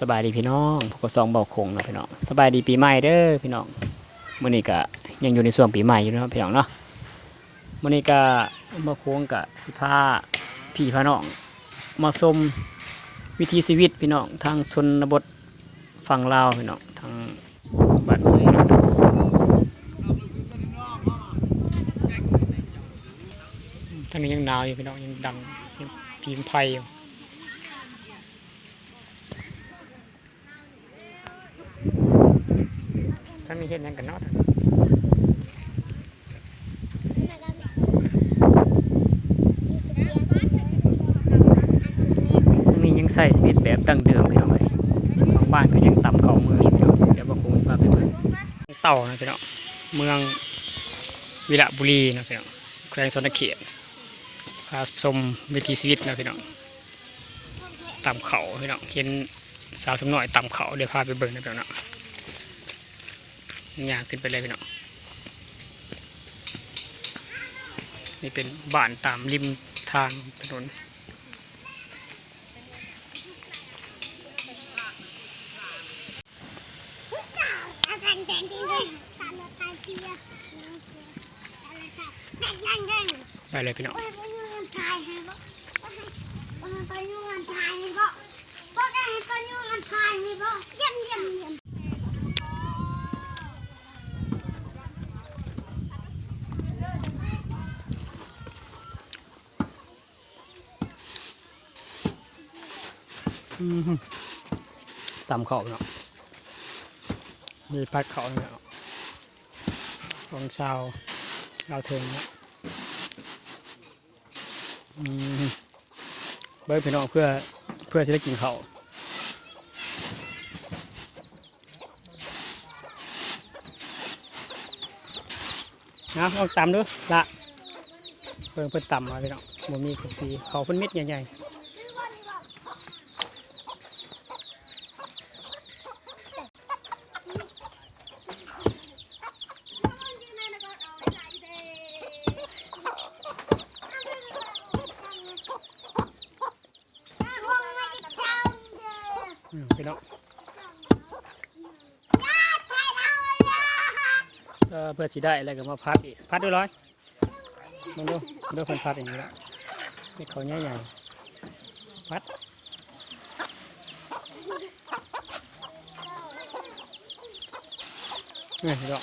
สบายดีพี่น้องพวกก็ซองเบาคงเนาะพี่น้องสบายดีปีใหม่เด้อพี่น้องมื้อนี้ก็ยังอยู่ในช่วงปีใหม่อยู่เนาะพี่น้องเนาะมื้อนี้ก็มาโค้งกับสิพาพี่พาน้อง มาชมวิถีชีวิตพี่น้องทางชนบทฝั่งลาวพี่น้องทางบ้านเมืองเนาะทางนี้ยังหนาวอยู่พี่น้องยังดังยังพิมพ์ไพอยู่ ท่านมีเห็นยังกันเนาะนี่ยังใส่ชีวิตแบบดั้งเดิมพี่น้องเลยบางบ้านก็ยังต่ำเข่ามืออยู่พี่น้องเดี๋ยวมาคงพาไปเบิ่งเต่านะพี่น้องเมืองวิระบุรีนะพี่น้องแขวงสนเขตพาชมวิถีชีวิตนะพี่น้องต่ำเขาพี่น้องเห็นสาวสมน้อยต่ำเขาเดี๋ยวพาไปเบิ่งนะพี่น้อง ย่างขึ้นไปเลยพี่น้องนี่เป็นบ้านตามริมทางถนนอาการแดงจริงเลยตามรถไฟเชียร์อะไรค่ะแดงแดงแดงไปเลยพี่น้อง ว่าไปยุ่งกันทายให้บ่ว่าไปยุ่งกันทายให้บ่ว่าได้ให้ไปยุ่งกันทายให้บ่เยี่ยมเยี่ยมเยี่ยม ตามเขาพี่น้องมีพัดเขาเนี่ยของชาวลาเทิงเนี่ยเบิร์พี่น้องเพื่อเพื่อจะได้กินเขาวนะลองตำดูละเพิ่งเพิ่นตำมาพี่น้องมันมีกสีเขาเพิ่นเม็ดใหญ่ๆ อืมพี่น้อง เออเพื่อสิได้อะไรก็มาพัดอีกพัดด้วยร้อยมันดูมันดูคนพัดอย่างนี้ละนี่เขาใหญ่ใหญ่พัดนี่พี่น้อง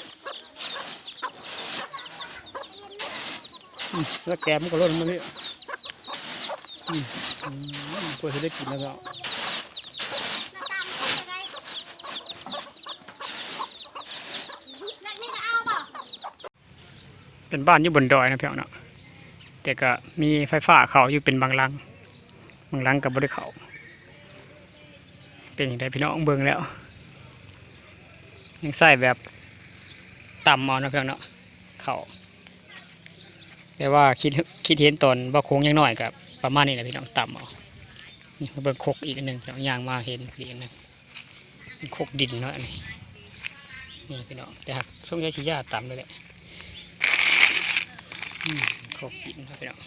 อืมแล้วแกมนก็ล้นมาเลยอืมอืมเพื่อจะได้กินแล้วพี่น้อง เป็นบ้านอยู่บนดอยนะพี่น้องเนาะแต่ก็มีไฟฟ้าเขาอยู่เป็นบางลัง บางลังกับบริเขาเป็นอย่างไรพี่น้องเบิ่งแล้วยังใส่แบบต่ำเอานะพี่น้องเนาะเขาแต่ว่าคิดคิดเห็นตอนว่าโค้งยังน้อยกับประมาณนี้แหละพี่น้องต่ำเอานี่เบิ่งโคกอีกนหนึ่งพี่น้องย่างมาเห็นอีกนหนึ่งโคกดินเนาะอันนี้นี่พี่น้องแต่หากช่วงใช้ชียาต่ำเลยแหละ เขากินครับพี่น้อง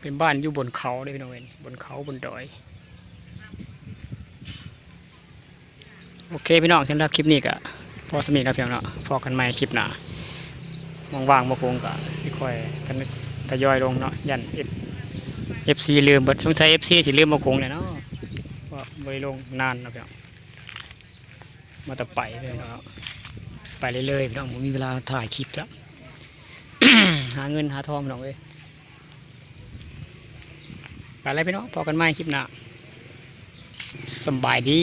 เป็นบ้านอยู่บนเขาเลยพี่น้องเว้ยบนเขาบนดอย โอเคพี่น้องสำหรับคลิปนี้ก็พอสมิธแล้วเพียงเนาะพอกันใหม่คลิปหน้าว่างๆมาคงก็สิค่อยกันทยอยลงเนาะยันเอฟเอฟซีลืมบิดสงสัยเอฟซีสิลืมมาคงเลยเนาะว่าบริลงนานนะพี่น้องมาแต่ไปเลยเนาะไปเรื่อยๆพี่น้องผมมีเวลาถ่ายคลิปจ้ะ หาเงินหาทองพี่น้องเอ้ยไปแล้วพี่น้องพอกันไหมคลิปหน้าสบายดี